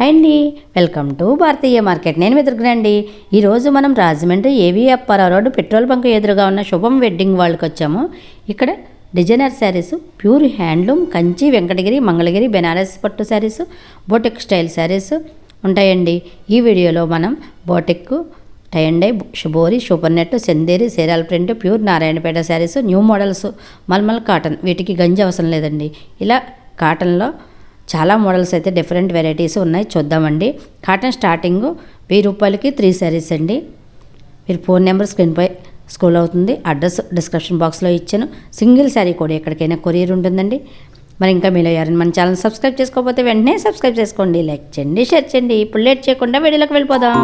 Hi అండి. Welcome to Bharatiya market. నేను వెతుకునండి ఈరోజు మనం రాజమండ్రి ఏవీ అప్పారావు రోడ్డు పెట్రోల్ బంక్ ఎదురుగా ఉన్న శుభం వెడ్డింగ్ వాళ్ళకి వచ్చాము. ఇక్కడ designer sarees pure handloom Kanchi Venkatagiri Mangalagiri Banaras పట్టు శారీస్ బోటెక్ స్టైల్ శారీస్ ఉంటాయండి. ఈ వీడియోలో మనం boutique tie and dye షుబోరి super net Chanderi Chirala print pure Narayanpet sarees new models mulmul cotton వీటికి గంజి అవసరం లేదండి. ఇలా కాటన్లో చాలా మోడల్స్ అయితే డిఫరెంట్ వెరైటీస్ ఉన్నాయి. చూద్దామండి. కాటన్ స్టార్టింగ్ వెయ్యి రూపాయలకి త్రీ శారీస్ అండి. మీరు ఫోన్ నెంబర్ స్క్రీన్పై స్క్రోల్ అవుతుంది. అడ్రస్ డిస్క్రిప్షన్ బాక్స్లో ఇచ్చాను. సింగిల్ శారీ కూడా ఎక్కడికైనా కొరియర్ ఉంటుందండి. మరి ఇంకా మీలో ఎవరైనా మన ఛానల్ సబ్స్క్రైబ్ చేసుకోకపోతే వెంటనే సబ్స్క్రైబ్ చేసుకోండి. లైక్ చేయండి షేర్ చేయండి. ఇప్పుడు లేట్ చేయకుండా వీడియోలోకి వెళ్ళిపోదాం.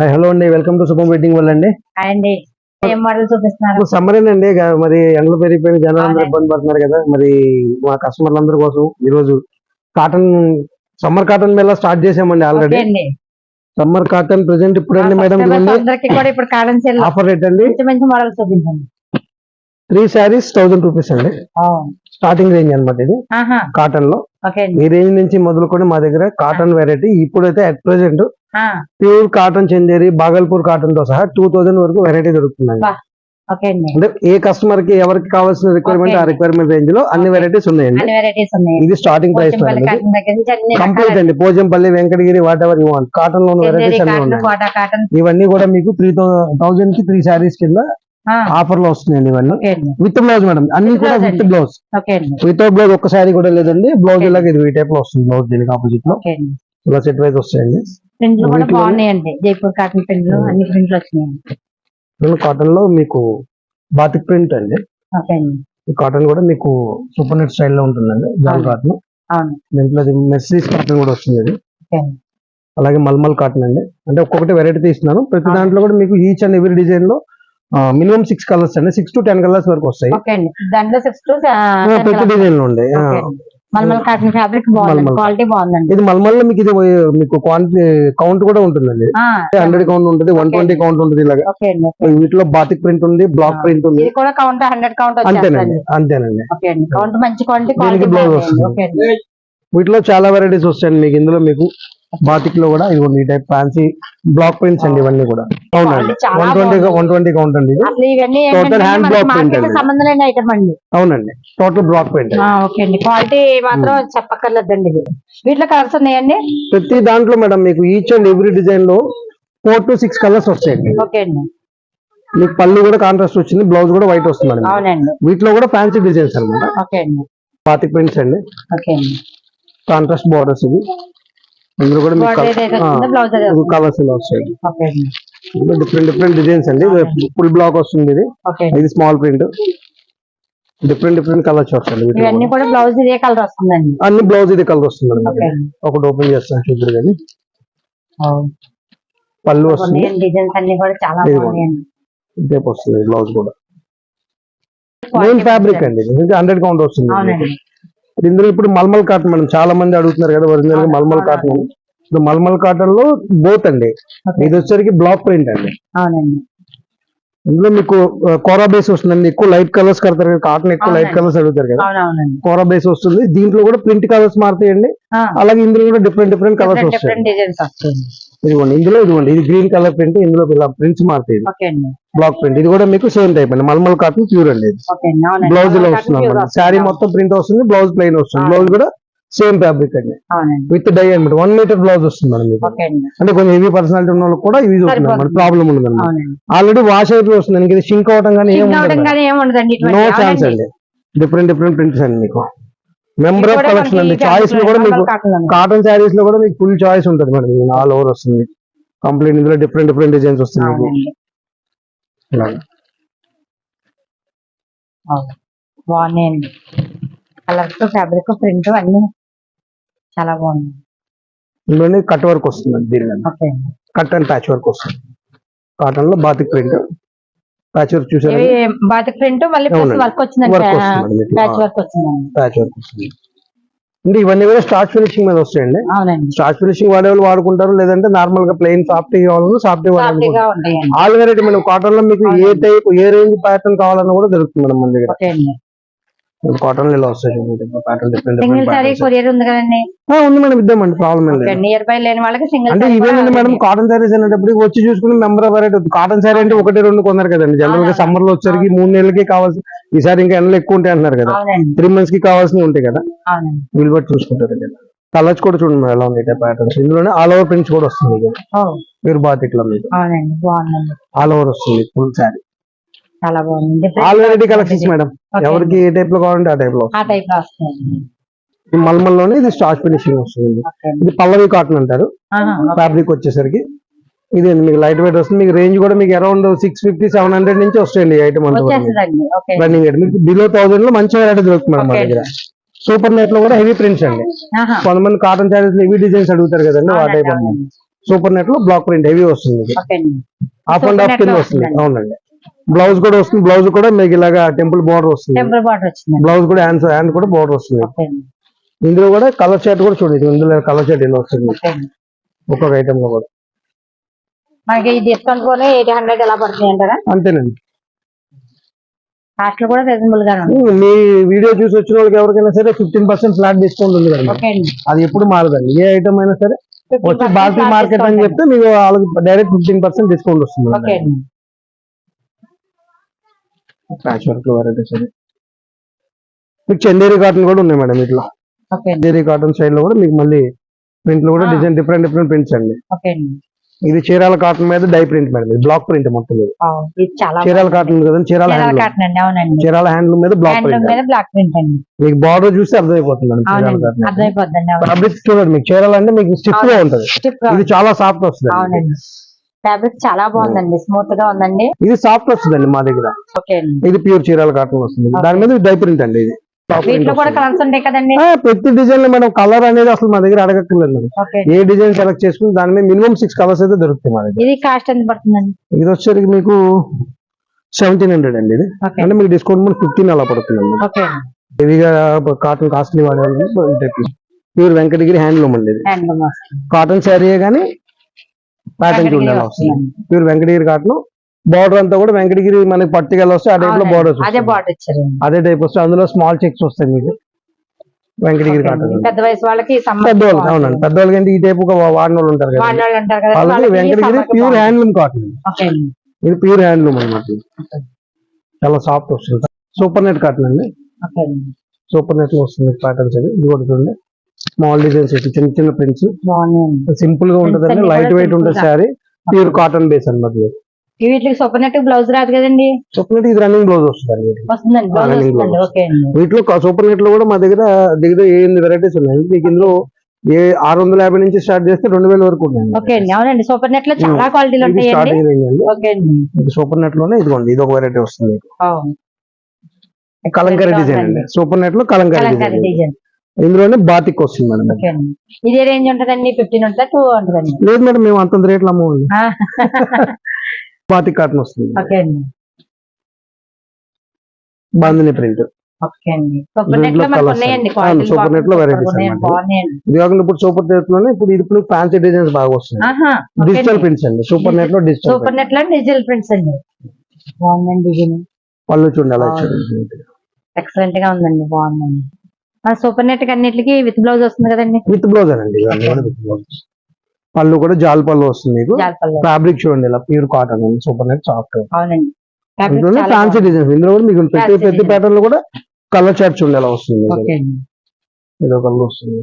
హాయ్ హలో అండి. వెల్కమ్ టు శుభం వెడ్డింగ్ వల్ల అండి. ఇప్పుడు సమ్మర్ అండి మరి ఎండలు పెరిగిపోయిన జనాలు. ఇబ్బంది పడుతున్నారు కదా. మరి మా కస్టమర్ల అందరి కోసం ఈ రోజు cotton summer cotton mela start చేసామండి ఆల్రెడీ సమ్మర్ కాటన్ ప్రెసెంట్ ఇప్పుడు అండి మేడం ఆఫర్ రేట్ అండి. త్రీ శారీస్ థౌసండ్ రూపీస్ అండి. స్టార్టింగ్ రేంజ్ అన్నమాట ఇది. కాటన్లో. ఈ రేంజ్ నుంచి మొదలుకొని మా దగ్గర కాటన్ వెరైటీ ఇప్పుడైతే at present pure cotton Chanderi Bhagalpur కాటన్తో సహా టూ థౌసండ్ వరకు వెరైటీ దొరుకుతుందండి అంటే ఏ కస్టమర్కి ఎవరికి కావాల్సిన రిక్వైర్మెంట్ ఆ. రిక్వైర్మెంట్ రేంజ్లో అన్ని. వెరైటీస్ ఉన్నాయండి. ఇది స్టార్టింగ్ ప్రైస్ కంప్లీట్ అండి. Pochampally Venkatagiri whatever you want. కాటన్లో వెరైటీస్ అన్ని ఉన్నాయి. ఇవన్నీ కూడా మీకు త్రీ థౌసండ్కి త్రీ శారీస్ కింద ఆఫర్లో వస్తున్నాయండి ఇవన్నీ. With blouse madam. అన్ని కూడా విత్. బ్లౌజ్ వితౌట్ బ్లౌజ్ ఒక్క శారీ కూడా లేదండి. బ్లౌజ్. ఇలాగ ఇది ఈ టైప్లో వస్తుంది బ్లౌజ్ దీనికి ఆపోజిట్లో. ఇలా సెట్ వైజ్ వస్తాయండి. ప్రింట్లు కూడా వీటిలో- బాగున్నాయండి. జైపూర్ కాటన్ ప్రింట్లు అన్ని ప్రింట్లు వచ్చినాయండి. కాటన్లో మీకు బాతిక్ ప్రింట్ అండి. ఈ కాటన్ కూడా మీకు సూపర్ నెట్ స్టైల్లో ఉంటుందండి. అవును. కాటన్ దీంట్లో మెస్సీస్ కాటన్ కూడా వస్తుంది అండి. అలాగే మల్మల్ కాటన్ అండి. అంటే ఒక్కొక్కటి వెరైటీ తీస్తున్నాను. ప్రతి. దాంట్లో కూడా మీకు ఈచ్ అండ్ ఎవరీ డిజైన్లో మినిమం సిక్స్ కలర్స్ అండి. సిక్స్ టు టెన్ కలర్స్ వరకు వస్తాయి. ప్రతి డిజైన్లో ఉండే. మల్మల్ కాటన్ ఫ్యాబ్రిక్ బాగుంది మల్మల్. క్వాలిటీ బాగుందండి. ఇది మల్మల్లో మీకు ఇది మీకు కౌంట్ కూడా ఉంటుందండి. హండ్రెడ్ కౌంట్ ఉంటుంది వన్ ట్వంటీ కౌంట్ ఉంటుంది ఇలాగా. వీటిలో బాతిక్ ప్రింట్ ఉంది బ్లాక్. ప్రింట్ ఉంది. ఇది కూడా కౌంట్ హండ్రెడ్ కౌంట్ అంతేనండి అంతేనండి. కౌంట్ మంచి క్వాలిటీ బాగుంది వస్తుంది. వీటిలో చాలా వెరైటీస్ వస్తాయండి మీకు ఇందులో మీకు. బాతిక్లో కూడా ఇదిగోండి ఈ టైప్ ఫ్యాన్సీ బ్లాక్ ప్రింట్స్ అండి ఇవన్నీ కూడా. అవునండి. One twenty. One twenty count అండి మనకి block print మార్కెట్ అండి. అవునండి. టోటల్ బ్లాక్ ఓకే అండి. క్వాలిటీ మాత్రం చెప్పక్కర్లేదండి ఇది. వీటిలో కలర్స్ ఉన్నాయండి? ప్రతి దాంట్లో మేడం మీకు ఈచ్ అండ్ ఎవ్రీ డిజైన్లో ఫోర్ టు సిక్స్ కలర్స్ వస్తాయండి. ఓకే అండి. మీకు పళ్ళు కూడా కాంట్రాస్ట్ వచ్చింది బ్లౌజ్ కూడా వైట్ వస్తుంది అవునండి. వీటిలో కూడా ఫ్యాన్సీ డిజైన్స్ అండి బాతిక్ ప్రింట్స్ అండి. కాంట్రాస్ట్ బార్డర్స్ ఇది ఇందులో కూడా వస్తుందో మీకు వస్తుంది. కలర్స్ వస్తాయి. డిఫరెంట్ డిఫరెంట్ డిజైన్స్ అండి. ఫుల్ బ్లాక్ వస్తుంది ఇది. ఇది small print different different colours వస్తాయి కూడా. కూడా బ్లౌజ్ ఇదే కలర్ వస్తుందండి. అన్ని బ్లౌజ్ ఇది కలర్ వస్తుంది అండి ఒకటి ఓపెన్ చేస్తాను చూద్దరు కానీ. పళ్ళు వస్తుంది. డిజైన్స్ అన్ని కూడా చాలా వస్తుంది బ్లౌజ్ కూడా. Main fabric. అండి ఇది. హండ్రెడ్ కౌంట్ వస్తుంది ఇందులో ఇప్పుడు మల్మల్ కాటన్ మనం చాలా మంది అడుగుతున్నారు కదా ఒరిజినల్ అవును, మల్మల్. కాటన్ ఇప్పుడు మల్మల్ కాటన్లో బోత్ అండి. ఇది వచ్చేసరికి బ్లాక్ ప్రింట్ అండి. ఇందులో మీకు కోరా బేస్ వస్తుందండి. ఎక్కువ లైట్ కలర్స్ కడతారు కదా కాటన్ ఎక్కువ లైట్. కలర్స్ అడుగుతారు కదా. కోరా బేస్ వస్తుంది. దీంట్లో కూడా ప్రింట్ కలర్స్ మారుతాయండి. అలాగే ఇందులో కూడా డిఫరెంట్ డిఫరెంట్ కలర్స్ వస్తాయి ఇదిగోండి ఇందులో ఇదిగోండి ఇది గ్రీన్ కలర్ ప్రింట్ ఇందులో ప్రింట్స్ మారుతాయి. బ్లాక్ ప్రింట్ ఇది కూడా మీకు సేమ్ టైప్ అండి మల్మల్ కాటన్ ప్యూర్ అండి బ్లౌజ్లో వస్తుంది. శారీ మొత్తం ప్రింట్ వస్తుంది బ్లౌజ్ ప్లెయిన్ వస్తుంది. బ్లౌజ్ కూడా సేమ్ ఫ్యాబ్రిక్ అండి. విత్ డై అనమాట వన్ మీటర్ బ్లౌజ్ వస్తుంది మేడం మీకు. అంటే కొంచెం హెవీ పర్సనాలిటీ ఉన్న వాళ్ళకి కూడా యూజ్ అవుతుంది సరిపోతుంది. ప్రాబ్లం ఉండదు ఆల్రెడీ వాష్ అయిపోయి వస్తుంది షింక్ అవడం కానీ ఏమి నో ఛాన్స్. అండి డిఫరెంట్ డిఫరెంట్ ప్రింట్స్ అండి మీకు. మెంబర్ ఆఫ్ కలెక్షన్ అండి. చాయిస్లో కూడా మీకు. కాటన్ శారీస్లో కూడా మీకు ఫుల్ చాయిస్ ఉంటుంది మేడం ఆల్ ఓవర్ వస్తుంది. కంప్లీట్ ఇందులో డిఫరెంట్ డిఫరెంట్ డిజైన్స్ వస్తుంది మీకు. బాగున్నాయండి కలర్స్ ఫ్యాబ్రిక్ ప్రింట్ అన్ని చాలా బాగున్నాయి. ఇందులోనే కట్ వర్క్ వస్తుంది దీని ఓకే అండి. కట్ అండ్ ప్యాచ్ వర్క్ వస్తుంది. కాటన్లో బాతిక్ ప్రింట్ ప్యాచ్ వర్క్ చూసారా ప్రింట్ మళ్ళీ ప్లస్ అవునండి. వర్క్ వచ్చిందండి వర్క్ వస్తుంది మీకు. ప్యాచ్ వర్క్ వచ్చిందండి ప్యాచ్ వర్క్ వస్తుంది. అంటే ఇవన్నీ కూడా స్టార్చ్ ఫినిషింగ్ మీద వస్తాయండి. స్టార్చ్ ఫినిషింగ్ వాడే వాళ్ళు వాడుకుంటారు లేదంటే నార్మల్గా ప్లెయిన్ సాఫ్ట్ కావాలన్నా సాఫ్ట్ ఆల్ వెరైటీ మనం కాటన్లో మీకు ఏ టైప్ ఏ రేంజ్ ప్యాటర్న్ కావాలన్నా కూడా దొరుకుతుంది మేడం మన దగ్గర. కాటన్ ఇలా వస్తాయి pattern different single saree different courier ఉంది కదండి. ఉంది మేడం ఇద్దామండి ప్రాబ్లం ఏం లేదు. నియర్ బై లేని వాళ్ళకి సింగిల్ అంటే ఇవేనండి మేడం కాటన్ శారీస్ అనేటప్పుడు వచ్చి చూసుకుని మెంబర్ వెరైటీ కాటన్ శారీ అంటే ఒకటి రెండు కొన్నారు కదండి. జనరల్గా. సమ్మర్లో వచ్చరికి మూడు నెలలకి కావాల్సి ఈసారి ఇంకా ఎండలు ఎక్కువ ఉంటాయి అంటున్నారు కదా. త్రీ మంత్స్కి కావాల్సినవి ఉంటాయి కదా. వీళ్ళు బట్టి చూసుకుంటారు కలర్స్ కూడా చూడండి మేడం ఎలా ఉన్నాయి ప్యాటర్న్స్ ఇందులోనే ఆల్ ఓవర్ ప్రింట్స్ కూడా వస్తుంది మీరు బాతిక్లో మీకు ఆల్ ఓవర్ వస్తుంది ఫుల్ శారీ చాలా బాగుంది. All variety collections. మేడం. ఎవరికి ఏ టైప్లో కావాలంటే ఆ టైప్లో. ఆ టైప్లో వస్తాయండి. ఈ మల్మల్లోనే ఇది స్టార్చ్ ఫినిషింగ్ వస్తుంది. ఇది పల్లవి కాటన్ అంటారు. ఫ్యాబ్రిక్ వచ్చేసరికి. ఇది మీకు లైట్ వెయిట్ వస్తుంది. మీకు రేంజ్ కూడా మీకు around six fifty seven hundred నుంచి వస్తాయండి ఐటమ్ ఓకే. రన్నింగ్ రేట్ మీకు బిలో థౌసండ్లో మంచి వెరైటీ దొరుకుతుంది మేడం మా Okay. దగ్గర. సూపర్ నెట్లో కూడా హెవీ ప్రింట్స్ అండి. కొంతమంది కాటన్ శారీస్ హెవీ డిజైన్స్ అడుగుతారు కదండి ఆ టైప్. సూపర్ నెట్లో బ్లాక్ ప్రింట్ హెవీ వస్తుంది. ఓకే అండి హాఫ్ అండ్ కింద వస్తుంది. అవునండి. బ్లౌజ్ కూడా వస్తుంది బ్లౌజ్ కూడా మీకు ఇలాగా టెంపుల్ బార్డర్ వస్తుంది. టెంపుల్ బ్లౌజ్ కూడా హ్యాండ్స్ హ్యాండ్ కూడా బార్డర్ వస్తుంది. ఓకే అండి. ఇందులో కూడా కలర్ షర్ట్ కూడా చూడండి ఇందులో కలర్ షర్ట్ ఇలా వస్తుంది. ఓకే అండి. ఒక్కొక్క ఐటమ్లో కూడా. మనకి ఈ డిస్కౌంట్ కూడా ఎయిట్ హండ్రెడ్ ఎలా పడుతుంది అంటారా? అంతేనండి. కాస్ట్ కూడా రీజనబుల్గా ఉంది మీ వీడియో చూసి వచ్చిన వాళ్ళకి ఎవరికైనా సరే ఫిఫ్టీన్ పర్సెంట్ ఫ్లాట్ డిస్కౌంట్ ఉంది ఓకే అండి. అది ఎప్పుడు మారదండి. ఏ ఐటమ్ అయినా సరే 50% వచ్చి భారతీయ మార్కెట్ అని చెప్తే మీకు వాళ్ళకి డైరెక్ట్ ఫిఫ్టీన్ పర్సెంట్ డిస్కౌంట్ వస్తుంది. ఓకే అండి. ప్యాచ్ వర్క్ వెరైటీస్ అది మీకు చందేరి కాటన్ కూడా ఉన్నాయి మేడం ఇట్లా. చందేరి కాటన్ స్టైల్లో కూడా మీకు మళ్ళీ ప్రింట్ కూడా. డిజైన్ డిఫరెంట్ డిఫరెంట్ ప్రింట్స్ అండి. ఇది చీరాల కాటన్ మీద డై ప్రింట్ మేడం ఇది బ్లాక్ ప్రింట్ మొత్తం ఇది. చీరాల కాటన్ కదండి చీరాల చీరాల హ్యాండ్ చీరాల హ్యాండ్లూమ్ మీద బ్లాక్ ప్రింట్ మీద బ్లాక్ ప్రింట్ అండి. మీకు బార్డర్ చూస్తే అర్థమైపోతుంది మేడం ఫ్యాబ్రిక్ చూడండి మీకు చీరాల అంటే మీకు స్టిఫ్గా ఉంటది. ఇది. చాలా సాఫ్ట్ వస్తుంది ఫ్యాబ్రిక్ చాలా బాగుందండి స్మూత్గా ఉందండి. ఇది సాఫ్ట్ వస్తుందండి మా దగ్గర. ఇది ప్యూర్ చీరాల కాటన్ వస్తుంది. దాని మీద డై ప్రింట్ అండి. ఇది ప్రతి డిజైన్లో మేడం కలర్ అనేది అసలు మా దగ్గర అడగక్కర్లేదు ఏ డిజైన్ సెలెక్ట్ చేసుకుని దాని మీద మినిమం సిక్స్ కలర్స్ అయితే దొరుకుతాయి మా దగ్గర. ఇది కాస్ట్ ఎంత పడుతుందండి? ఇది వచ్చేసరికి మీకు సెవెంటీన్ హండ్రెడ్ అండి ఇది. అంటే మీకు డిస్కౌంట్ కూడా ఫిఫ్టీన్ అలా పడుతుంది ఓకే. హెవీగా కాటన్ కాస్ట్లీ వాడే ప్యూర్ వెంకటగిరి హ్యాండ్లూమ్ అండి ఇది. కాటన్ శారీ కానీ ప్యాటర్న్ చూడాలి వస్తుంది. Pure Venkatagiri cotton. బార్డర్ అంతా కూడా వెంకటగిరి మనకి పట్టుకెళ్ళి వస్తే ఆ టైప్లో అదే బార్డర్ ఇచ్చారు అదే టైప్ వస్తే అందులో స్మాల్ చెక్స్ వస్తాయి మీకు. వెంకటగిరి కాటన్. పెద్ద వయసు వాళ్ళకి సమ్మర్ పెద్దవాళ్ళకి అవునండి. పెద్దవాళ్ళకి అంటే ఈ టైప్ వాడిన వాళ్ళు ఉంటారు కదా. వాళ్ళకి వెంకటగిరి ప్యూర్. హ్యాండ్లూమ్ కాటన్ ఇది ప్యూర్ హ్యాండ్లూమ్ అనమాట చాలా సాఫ్ట్ వస్తుంది. సూపర్ నెట్ కాటన్ అండి. సూపర్ నెట్లో వస్తుంది ప్యాటర్న్స్ ఇది. ఇది కూడా చూడండి. స్మాల్ డిజైన్స్ చిన్న చిన్న ప్రింట్స్ సింపుల్గా ఉంటుంది లైట్ వెయిట్ ఉంటుంది. శారీ ప్యూర్ కాటన్ బేస్ అనమాట. వీటికి సూపర్ నెట్ బ్లౌజ్ రాదు కదండి? ఇది రన్నింగ్ బ్లౌజ్ బ్లౌజ్ వీటిలో లో కూడా మా దగ్గర దగ్గర ఎనిమిది వెరైటీస్ ఉన్నాయి. మీకు ఇందులో ఏ ఆరు వందల యాభై నుంచి స్టార్ట్ చేస్తే రెండు వేల వరకు అవునండి. సూపర్ నెట్లో చాలా క్వాలిటీలు ఉంటాయండి. ఇది సూపర్ నెట్లోనే ఇదిగోండి. ఇది ఒక వెరైటీ వస్తుంది. కలంకారీ డిజైన్ అండి. సూపర్ నెట్లో కలంకారీ డిజైన్. ఇందులోనే బాతిక్ వస్తుంది మేడం. ఇదే రేంజ్ ఉంటదండి? ఫిఫ్టీన్ ఉంటుందా? టూ ఉంటుందండి? లేదు మేడం మేము అంత రేట్లు అమ్మవండి ఆ, బాతిక్ కాటన్ వస్తుంది. ఓకే అండి. బాందిని ప్రింట్. సూపర్ నెట్లో ఇది కాకుండా ఇప్పుడు సూపర్ నెట్లోనే ఇప్పుడు ఇప్పుడు ఫ్యాన్సీ డిజైన్స్ బాగా వస్తుంది డిజిటల్ ప్రింట్స్ అండి. సూపర్ నెట్లో డిజిటల్ సూపర్ నెట్లో డిజిటల్ ప్రింట్స్ అండి. బాగుందండి పళ్ళు చూడండి అలా ఎక్సలెంట్గా ఉందండి బాగుందండి. సూపర్ నెట్ అన్నిటికి విత్ బ్లౌజ్ వస్తుంది కదండి. విత్ బ్లౌజ్ అండి విత్ బ్లౌజ్. పళ్ళు కూడా జాల్ పళ్ళు వస్తుంది మీకు. ఫ్యాబ్రిక్ చూడండి ఇలా pure cotton super net soft అవునండి. ఫ్యాన్సీ బాగుంది. డిజైన్స్ ఇందులో కూడా మీకు ప్రతి ప్రతి. ప్యాటర్న్లో కూడా కలర్ చార్ట్ చూడండి ఎలా వస్తుంది అండి. ఇదో కలర్ వస్తుంది.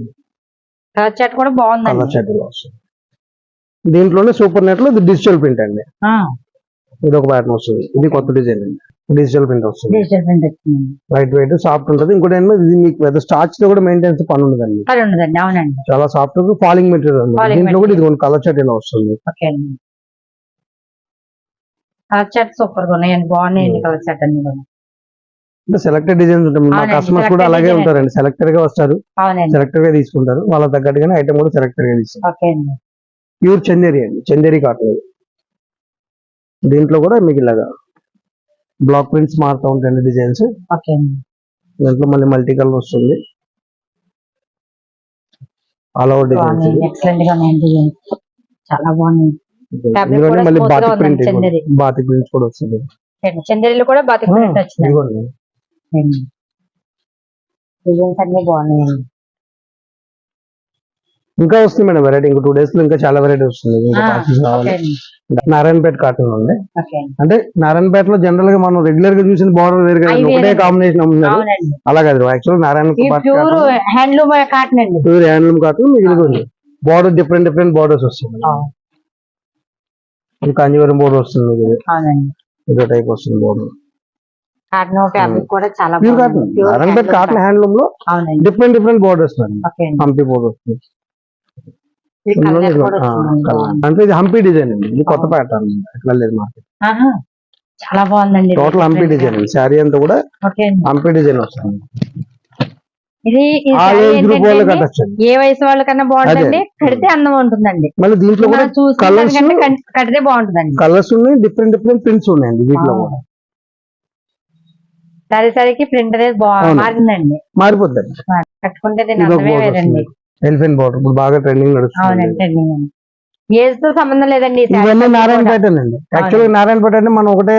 కలర్ చాట్ కూడా కలర్ బాగుందండి చార్ట్ ఇలా వస్తుంది. దీంట్లోనే సూపర్ నెట్లో డిజిటల్ ప్రింట్ అండి. ఇది ఒక ప్యాటర్న్ వస్తుంది. ఇది కొత్త డిజైన్ అండి. డిజిటల్ ప్రింట్ వస్తుంది. డిజిటల్ ప్రింట్ వచ్చిందండి లైట్ వెయిట్ సాఫ్ట్ ఉంటుంది. ఇంకోటి ఏంటంటే ఇది మీకు పెద్ద స్టార్చ్తో కూడా మెయింటెనెన్స్ పని ఉండదండి. అవునండి. చాలా సాఫ్ట్ ఫాలింగ్ మెటీరియల్ దీంట్లో కూడా. ఇది కలర్ చార్ట్ ఇలా వస్తుంది. ఓకే అండి. కలర్ చాట్ సూపర్గా ఉన్నాయండి బాగున్నాయండి Hmm. కలర్ చాట్ అన్ని కూడా. అంటే సెలెక్టెడ్ డిజైన్స్ ఉంటాయి. మా కస్టమర్స్ కూడా అలాగే. ఉంటారండి. సెలెక్టెడ్గా వస్తారు. సెలెక్టెడ్గా తీసుకుంటారు. వాళ్ళ తగ్గట్టుగానే ఐటమ్ కూడా సెలెక్టెడ్గా తీసుకుంటారు ప్యూర్ చందేరి అండి. చందేరి కాటన్. దీంట్లో కూడా మీకు ఇలాగా బ్లాక్ ప్రింట్స్ మారుతూ ఉంటాయండి డిజైన్స్. ఓకే దాంట్లో మళ్ళీ మల్టీ కలర్ వస్తుంది. ఆల్ ఓవర్ డిజైన్స్ ఎక్సలెంట్గా చాలా కూడా మళ్ళీ బాతిక్ ప్రింట్ ప్రింట్స్ కూడా వస్తుంది. చందేరిలో కూడా బాతిక్ ప్రింట్ వచ్చింది. డిజైన్స్ అన్ని బాగున్నాయండి. ఇంకా వస్తుంది మేడం వెరైటీ ఇంకో టూ డేస్లో ఇంకా చాలా వెరైటీ వస్తుంది. ఇంకా కావాలి. నారాయణపేట కాటన్ ఉంది. అంటే నారాయణపేటలో జనరల్గా మనం రెగ్యులర్గా చూసిన బార్డర్ వేరు కదా. ఒకటే. కాంబినేషన్ అమ్ముతున్నారు అలా కాదు. Actual Narayan handloom cotton pure handloom cotton మిగిలింది బార్డర్ డిఫరెంట్ డిఫరెంట్ బార్డర్స్ వస్తుంది కాంజీవరం బోర్డర్ వస్తుంది మీకు ఇది. టైప్ వస్తుంది బోర్డర్ కాటన్ ఫ్యాబ్రిక్ కూడా చాలా ప్యూర్ బాగుంది. Cotton Narayanpet cotton హ్యాండ్లూమ్లో different different borders Hampi border వస్తుంది. అంటే ఇది హంపి డిజైన్ అండి. ఇది కొత్త ప్యాటర్న్ లేదు మార్కెట్ చాలా బాగుందండి. టోటల్ హంపి డిజైన్ శారీ అంతా కూడా హంపి డిజైన్ వస్తుంది. ఇది ఏ వయసు వాళ్ళకన్నా బాగుంటుంది. కడితే అందం ఉంటుందండి. మళ్ళీ దీంట్లో కూడా కలర్స్ కడితే బాగుంటుందండి. కలర్స్ ఉన్నాయి డిఫరెంట్ డిఫరెంట్ ప్రింట్స్ ఉన్నాయండి వీటిలో కూడా. సరే సరికి ప్రింట్ అనేది. మారిందండి. మారిపోద్దండి. కట్టుకుంటే దీని అందమే వేరండి. ఎలిఫెంట్ బోర్డర్ ఇప్పుడు బాగా ట్రెండింగ్ నడుస్తుంది. అవునండి trending అండి ఏజ్తో సంబంధం లేదండి ఈ sarees ఇవన్నీ అన్నీ నారాయణపేట అండి. యాక్చువల్గా నారాయణపేట అంటే మనం ఒకటే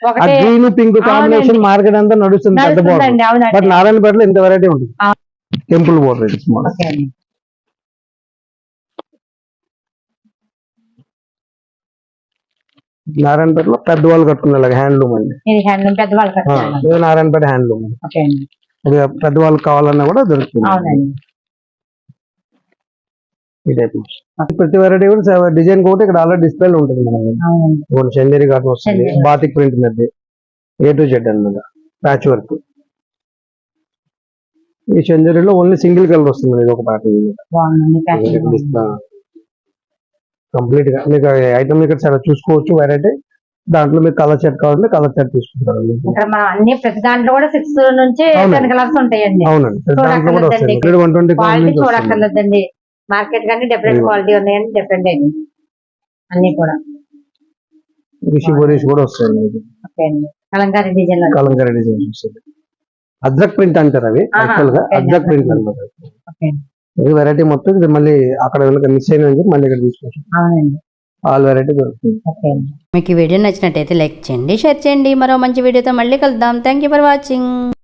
ఆ ఒకటే గ్రీన్ పింక్ కాంబినేషన్ అవునండి. మార్కెట్ అంతా నడుస్తుంది పెద్ద బోర్డర్ నడుస్తుందండి అవునండి. బట్ నారాయణపేటలో ఇంత వెరైటీ ఉంటుంది. ఆ. టెంపుల్ బోర్డర్ ఇది small. ఓకే అండి. నారాయణపేటలో పెద్దవాళ్ళు కట్టుకునే హ్యాండ్లూమ్ అండి. ఇది హ్యాండ్లూమ్ పెద్దవాళ్ళు ఆ, కట్టాలి ఇది నారాయణపేట హ్యాండ్లూమ్ ఓకే అండి. ఇది పెద్దవాళ్ళకి కావాలన్నా కూడా దొరుకుతుంది. అవునండి. ఈ టైప్ ప్రతి వెరైటీ కూడా డిజైన్ కూడా ఇక్కడ ఆల్రెడీ డిస్ప్లే ఉంటుంది మనకి చందేరి కాటన్ వస్తుంది. బాతిక్ ప్రింట్ మీద ఏ టు జెడ్ అన్నమాట. ప్యాచ్ వర్క్ ఈ చందేరిలో ఓన్లీ సింగిల్ కలర్ వస్తుంది ఇది ఒక ప్యాటర్న్ కంప్లీట్గా. మీకు ఐటమ్ ఇక్కడ చాలా చూసుకోవచ్చు వెరైటీ దాంట్లో మీకు కలర్ సెట్ కావాలంటే కలర్ సెట్ తీసుకుంటారు. అన్ని ప్రతి దాంట్లో కూడా సిక్స్ నుంచి అవునండి. టెన్ కలర్స్ ఉంటాయండి వన్ ట్వంటీ చూడక్కర్లేదండి మార్కెట్ కానీ డిఫరెంట్. క్వాలిటీ ఉన్నాయండి డిఫరెంట్ అండి అన్ని కూడా. రిషి బోరీస్ కూడా వస్తాయి మీకు ఓకే అండి. కలంకారీ డిజైన్ కలంకారీ డిజైన్ వస్తుంది అద్రక్ ప్రింట్ అంటారు అవి? యాక్చువల్గా అద్రక్ ప్రింట్ print. అన్నమాట ఓకే ఇది వెరైటీ మొత్తం ఇది మళ్ళీ అక్కడ మిస్ అయిన మళ్ళీ ఇక్కడ తీసుకొచ్చి. ఆల్ వెరైటీ దొరుకుతుంది. మీకు ఈ వీడియో నచ్చినట్టయితే లైక్ చేయండి షేర్ చేయండి. మరో మంచి వీడియోతో మళ్ళీ కలుద్దాం. Thank you for watching